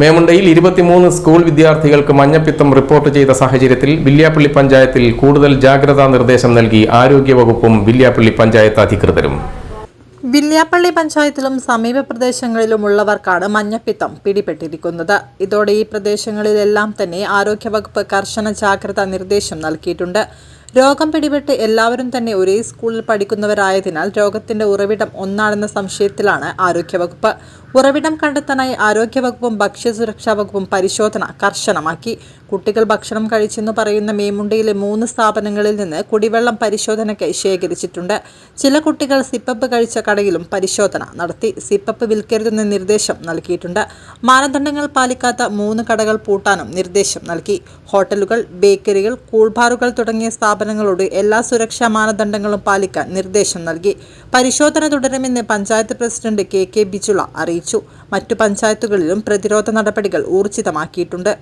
മേമുണ്ടയിൽ ഇരുപത്തിമൂന്ന് സ്കൂൾ വിദ്യാർത്ഥികൾക്ക് മഞ്ഞപ്പിത്തം റിപ്പോർട്ട് ചെയ്ത സാഹചര്യത്തിൽ വില്യാപ്പള്ളി പഞ്ചായത്തിൽ കൂടുതൽ ജാഗ്രതാ നിർദ്ദേശം നൽകി ആരോഗ്യവകുപ്പും വില്യാപ്പള്ളി പഞ്ചായത്ത് അധികൃതരും. വില്യാപ്പള്ളി പഞ്ചായത്തിലും സമീപ പ്രദേശങ്ങളിലുമുള്ളവർക്കാണ് മഞ്ഞപ്പിത്തം പിടിപെട്ടിരിക്കുന്നത്. ഇതോടെ ഈ പ്രദേശങ്ങളിലെല്ലാം തന്നെ ആരോഗ്യവകുപ്പ് കർശന ജാഗ്രതാ നിർദ്ദേശം നൽകിയിട്ടുണ്ട്. രോഗം പിടിപെട്ട് എല്ലാവരും തന്നെ ഒരേ സ്കൂളിൽ പഠിക്കുന്നവരായതിനാൽ രോഗത്തിന്റെ ഉറവിടം ഒന്നാണെന്ന സംശയത്തിലാണ് ആരോഗ്യവകുപ്പ്. ഉറവിടം കണ്ടെത്താനായി ആരോഗ്യവകുപ്പും ഭക്ഷ്യസുരക്ഷാ വകുപ്പും പരിശോധന കർശനമാക്കി. കുട്ടികൾ ഭക്ഷണം കഴിച്ചെന്ന് പറയുന്ന മേമുണ്ടയിലെ മൂന്ന് സ്ഥാപനങ്ങളിൽ നിന്ന് കുടിവെള്ളം പരിശോധനയ്ക്ക് ശേഖരിച്ചിട്ടുണ്ട്. ചില കുട്ടികൾ സിപ്പപ്പ് കഴിച്ച കടയിലും പരിശോധന നടത്തി. സിപ്പപ്പ് വിൽക്കരുതെന്ന നിർദ്ദേശം നൽകിയിട്ടുണ്ട്. മാനദണ്ഡങ്ങൾ പാലിക്കാത്ത മൂന്ന് കടകൾ പൂട്ടാനും നിർദ്ദേശം നൽകി. ഹോട്ടലുകൾ ബേക്കറികൾ കൂൾബാറുകൾ തുടങ്ങിയ സ്ഥാപനങ്ങളോട് എല്ലാ സുരക്ഷാ മാനദണ്ഡങ്ങളും പാലിക്കാൻ നിർദ്ദേശം നൽകി. പരിശോധന തുടരുമെന്ന് panchayat president K K Bijula അറിയിച്ചു. മറ്റു പഞ്ചായത്തുകളിലും പ്രതിരോധ നടപടികൾ ഊർജിതമാക്കിയിട്ടുണ്ട്.